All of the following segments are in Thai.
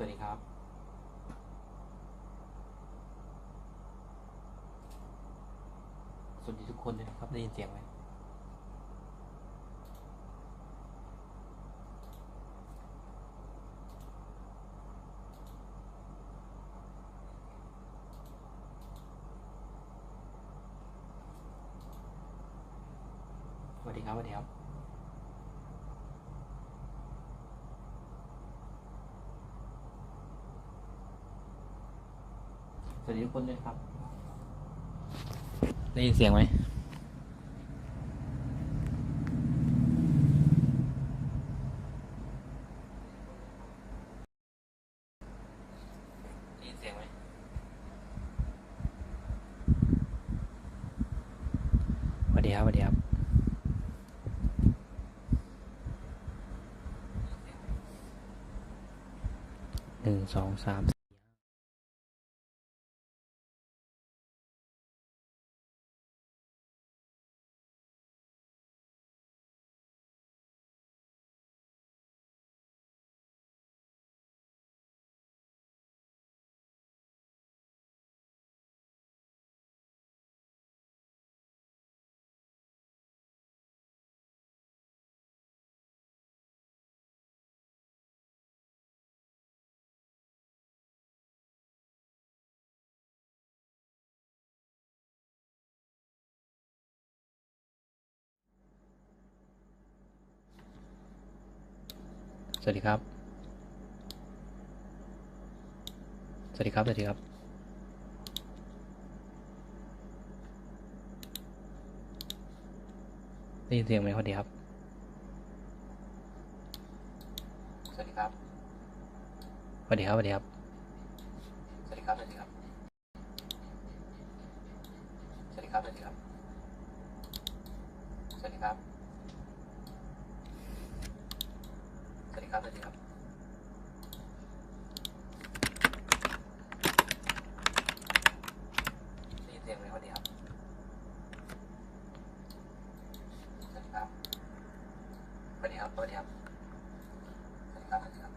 สวัสดีครับ สวัสดีทุกคนเลยนะครับ ได้ยินเสียงไหมสวัสดีครับสวัสดีครับ วัสดีทุกคนด้วยครับ ได้ยินเสียงไหมได้ยินเสียงไหมสวัสดีครับสวัสดีครับ หนึ่งสองสาม วัสดีครับ สวัสดีครับ สวัสดีครับได้ยินเสียงไหมสวัสดีครับ สวัสดีครับ สวัสดีครับ สวัสดีครับ สวัสดีครับ สวัสดีครับ สวัสดีครับ สวัสดีครับ สวัสดีครับ สวัสดี ครับสวัสดีครับได้ยินเสียงไหมสวัสดีครับสวัสดีครับสวัสดีครับสวัสดีครับสวัสดีครับสวัสดีครับ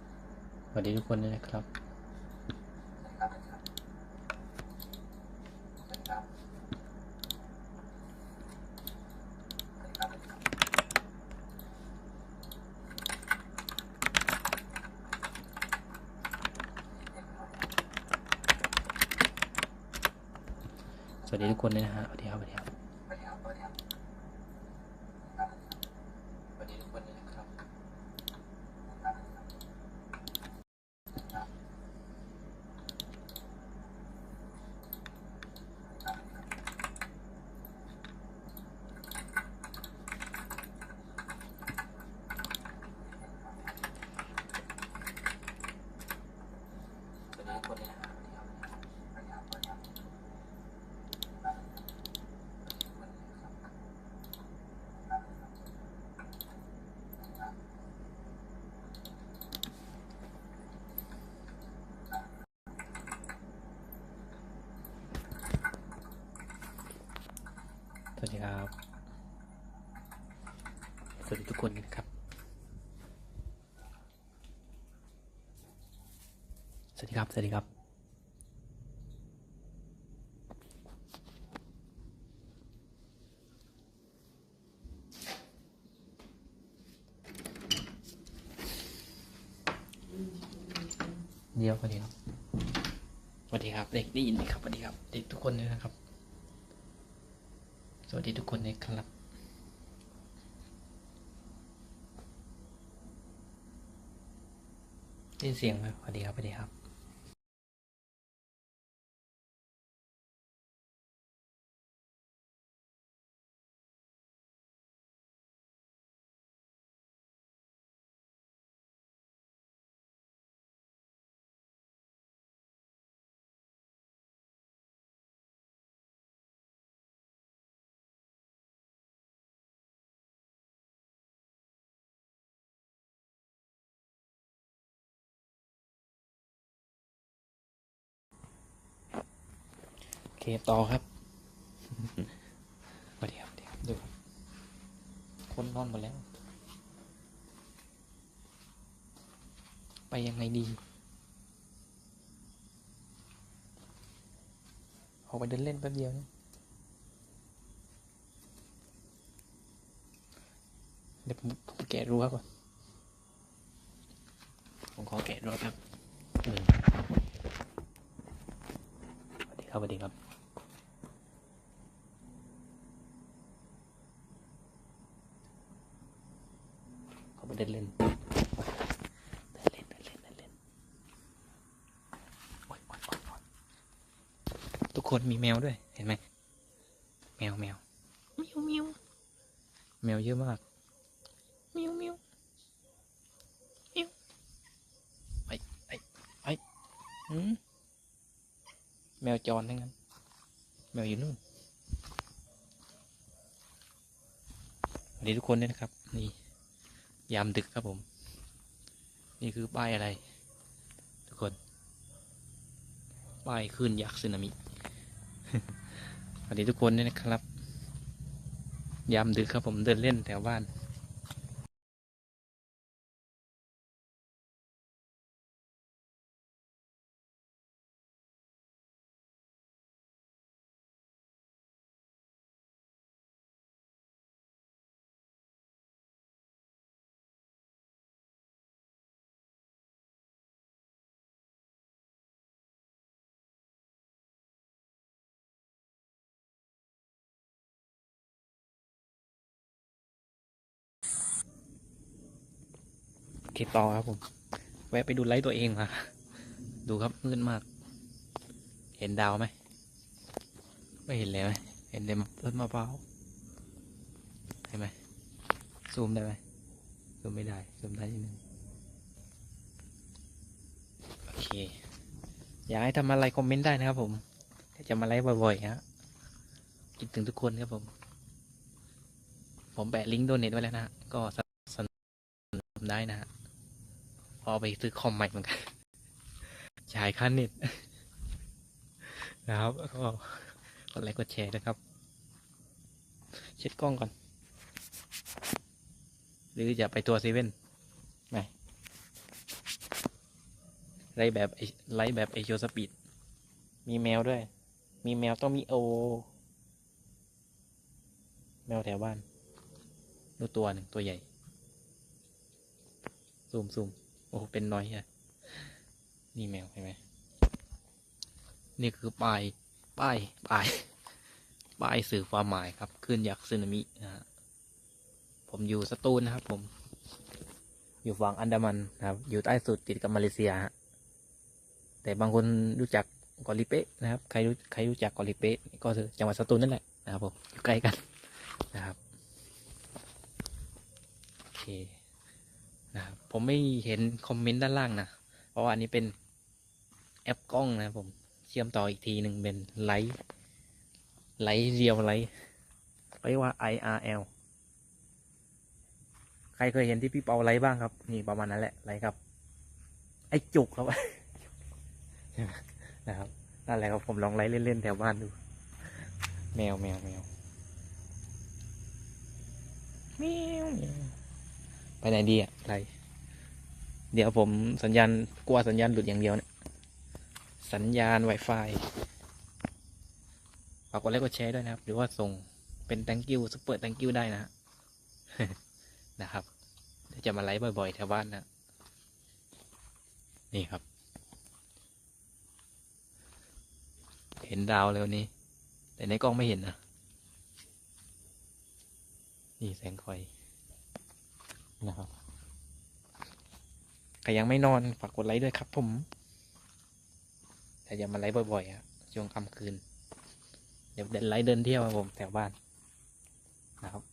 สวัสดีทุกคนด้วยนะครับ สวัสดีครับ สวัสดีครับ สวัสดีครับ สวัสดีครับ สวัสดีครับ ส วัสดีทุกคนเลยนะฮะสวัสดีครับสวัสดีครับสวัสดีครับสวัสดีครับสวัสดีทุกคนเลยนะครับ สวัสดีทุกคนเลยนะฮะ สวัสดีครับ สวัสดีครับ สวัสดีครับ สวัสดีครับ สวัสดีทุกคนนะครับ ส วัสดีครับ สวัสดีครับเดี๋ยวสวัสดีครับสวัสดีครับ เด็กได้ยินไหมครับสวัสดีครับ เด็กทุกคนเลยนะครับ สวัสดีทุกคนนะครับได้ยินเสียงไหมสวัสดีครับสวัสดีครับ เคต่อครับมาเดี๋ยวเดี๋ยวดูคนนอนหมดแล้ว ไปยังไงดีออกไปเดินเล่นแป๊บเดียวนะเดี๋ยวผมแกะรั้วก่อน ผมขอแกะรั้วครับ ครับสวัสดีครับเขาไปเดินเล่นเดินเล่นเดินเล่นเดินเล่นโอ๊ยโอ๊ยโอ๊ยโอ๊ยทุกคนมีแมวด้วยเห็นไหมแมวแมวเมียวเมียวแมวเยอะมากเมียวเมียวเมียวไปไปไปอืม แมวจรทั้งนั้น แมวอยู่นู่นสวัสดีทุกคนด้วยนะครับ นี่ ยามดึกครับผม นี่คือป้ายอะไร ทุกคน ป้ายคลื่นยักษ์สึนามิสวัสดีทุกคนด้วยนะครับ ยามดึกครับผมเดินเล่นแถวบ้าน โอเคต่อครับผม แวะไปดูไลฟ์ตัวเองมาดูครับมืดมาก เห็นดาวไหมไม่เห็นเลยไหมเห็นแต่ต้นมะพร้าวเห็นไหมซูมได้ไหมซูมไม่ได้ซูมได้นิดนึงโอเค อยากให้ทำอะไรคอมเมนต์ได้นะครับผมจะมาไลฟ์บ่อยๆฮะคิดถึงทุกคนครับผม ผมแปะลิงก์โดเนทไว้แล้วนะฮะก็สนับสนุนได้นะฮะ พอไปซื้อคอมใหม่เหมือนกันจ่ายค่าเน็ตนะครับก็กดไลค์กดแชร์นะครับ เช็ดกล้องก่อน หรือจะไปตัวเซเว่นไหมไล่แบบไอ้ไล่แบบไอโชสปีดมีแมวด้วย มีแมวต้องมีโอ แมวแถวบ้านดูตัวหนึ่งตัวใหญ่ ซูมซูม โอ้เป็นน้อยอะนี่แมวเห็นไหมนี่คือป้ายป้ายป้ายป้ายสื่อความหมายครับคลื่นยักษ์สึนามินะฮะผมอยู่สตูลนะครับ ผม อยู่ฝั่งอันดามันนะครับ อยู่ใต้สุดติดกับมาเลเซียฮะแต่บางคนรู้จักเกอลิเปะนะครับ ใครรู้ใครรู้จักเกอลิเปะก็คือจังหวัดสตูลนั่นแหละนะครับผมอยู่ใกล้กันนะครับโอเค นะผมไม่เห็นคอมเมนต์ด้านล่างนะ เพราะว่าอันนี้เป็นแอปกล้องนะผมเชื่อมต่ออีกทีหนึ่งเป็นไลท์ไลท์เรียวไลท์เรียกว่า IRL ใครเคยเห็นที่พี่เปาไลท์บ้างครับ นี่ประมาณนั้นแหละไลท์ครับ ไอจุกครับนะครับนั่นแหละครับผมลองไลท์เล่นๆแถวบ้านดู แมวแมวแมวแมว ไปไหนดีอะไร เดี๋ยวผมสัญญาณกลัวสัญญาณหลุดอย่างเดียวเนี่ย สัญญาณ Wi-Fi ฝากกดไลค์กดแชร์ด้วยนะครับ หรือว่าส่งเป็น thank you super thank you ได้นะฮะนะครับจะมาไลฟ์บ่อยๆแถวบ้านนะ นี่ครับ เห็นดาวแล้วนี่แต่ในกล้องไม่เห็นนะ นี่แสงไฟ นะครับใครยังไม่นอนฝากกดไลค์ด้วยครับผม แต่อย่ามาไลค์บ่อยๆอะช่วงค่ำคืน เดี๋ยวเดินไลค์เดินเที่ยวครับผมแถวบ้านนะครับ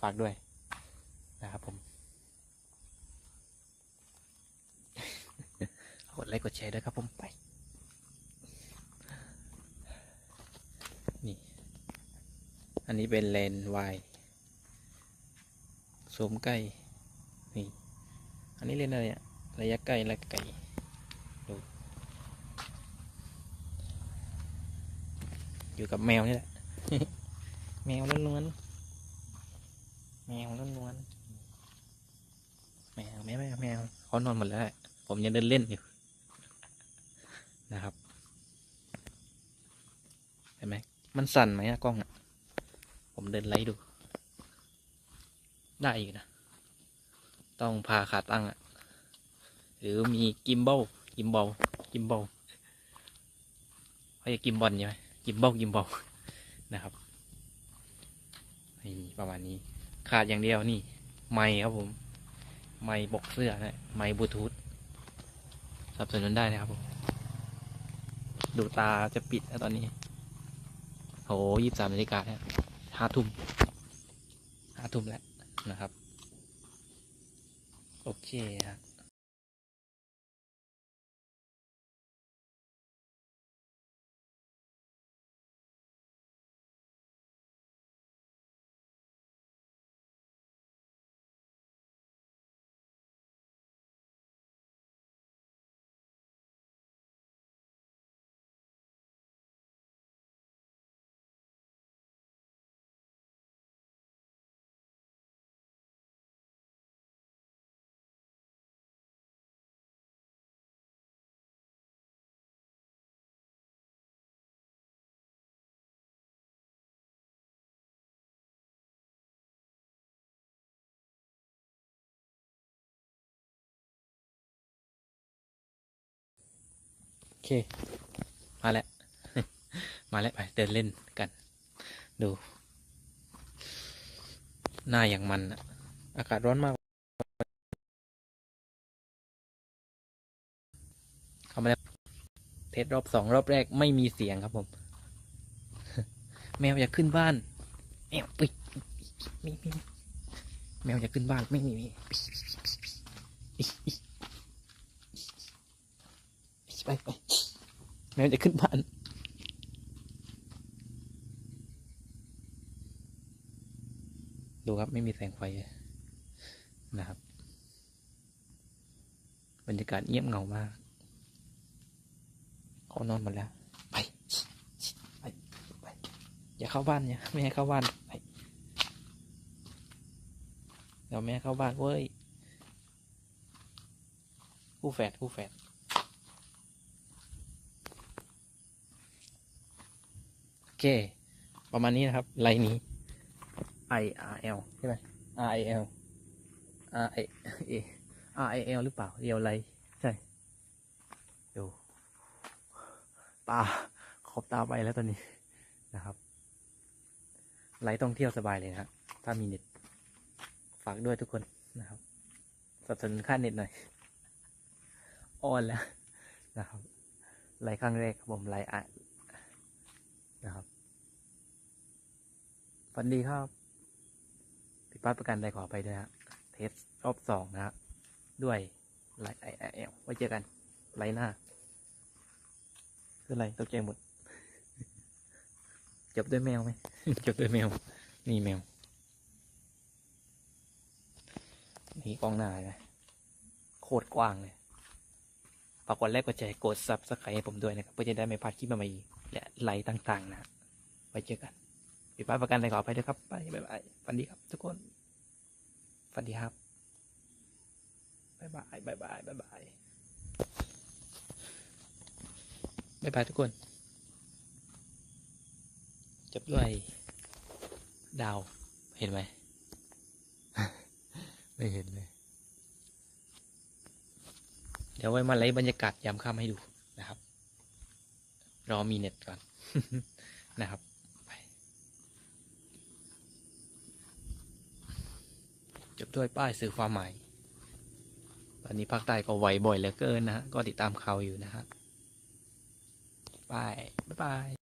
ฝากด้วยนะครับผม กดไลค์กดแชร์ด้วยครับผมไป นี่ อันนี้เป็นเลนวาย ซูมใกล้นี่อันนี้เล่นอะไรอะระยะใกล้ระยะไกลดูอยู่กับแมวนี่แหละ แมวล้วนๆแมวล้วนๆแมวแมวแมวแมวเขานอนหมดแล้วแหละผมยังเดินเล่นอยู่นะครับเห็นไหมมันสั่นไหมอะกล้องอะผมเดินไล่ดู ได้อยู่นะ ต้องพาขาตั้งอะหรือมีกิมบอลกิมบอลกิมบอลเขาจะกิมบอลใช่ไหมกิมบอลกิมบอลนะครับนี่ประมาณนี้ ขาดอย่างเดียวนี่ ไมค์ครับผม ไมค์บกเสื้อนะ ไมค์บลูทูธสนับสนุนได้นะครับผม ดูตาจะปิดแล้วตอนนี้ โหยี่สามนาฬิกาแล้วห้าทุ่มห้าทุ่มแล้ว นะครับ โอเคครับ เค มาแล้ว มาแล้วไปเดินเล่นกัน ดู หน้าอย่างมันอะอากาศร้อนมาก เข้ามาแล้วเทสรอบสองรอบแรกไม่มีเสียงครับผม แมวอยากขึ้นบ้าน แมวปิดมีมีมีแมวอยากขึ้นบ้านไม่มีมี ไปไปแมวจะขึ้นบ้านดูครับไม่มีแสงไฟนะครับ บรรยากาศเงียบเหงามากเขานอนหมดแล้ว ไปไปไปอย่าเข้าบ้านเนี่ยไม่ให้เข้าบ้านไปเดี๋ยวแม่เข้าบ้านเว้ยคู่แฝดคู่แฝด โอ เค ประมาณนี้นะครับไลน์นี้ I R L ใช่ไหม R I L R I A R I L หรือเปล่าเรียวไลน์ใช่ดูตาขอบตาไปแล้วตอนนี้นะครับ ไลฟ์ต้องเที่ยวสบายเลยนะครับถ้ามีเน็ตฝากด้วยทุกคนนะครับสนับสนุนค่าเน็ตหน่อยอ้อนแล้วนะครับไลฟ์ครั้งแรกครับผมไลฟ์อะนะครับ ฝันดีครับผิดพลาดประกันใดขอไปด้วยนะเทสรอบสองนะครับด้วยไลฟ์ไอเอลไว้เจอกันไลหน้าคืออะไรตกใจหมดจบด้วยแมวไหมจบด้วยแมว นี่แมว นี่กล้องหน้าเลยโคตรกว้างเลยฝากกดไลค์กดแชร์กดซับสไครต์ให้ผมด้วยนะครับ เพื่อจะได้ไม่พลาดคลิปใหม่ๆและไลค์ต่างๆนะไว้เจอกัน ปิดป้ายประกันอะไรขอไปด้วยครับไปบ๊ายบายฝันดีครับทุกคนฝันดีครับบ๊ายบายบ๊ายบายบ๊ายบายบ๊ายบายทุกคน จบด้วย ดาว เห็นไหม ไม่เห็นเลย เดี๋ยวไว้มาไล่บรรยากาศยามค่ำให้ดูนะครับ รอมีเน็ตก่อนนะครับ ด้วยป้ายสื่อความหมายตอนนี้ภาคใต้ก็ไหวบ่อยเหลือเกินนะฮะก็ติดตามข่าวอยู่นะฮะบาย บ๊ายบาย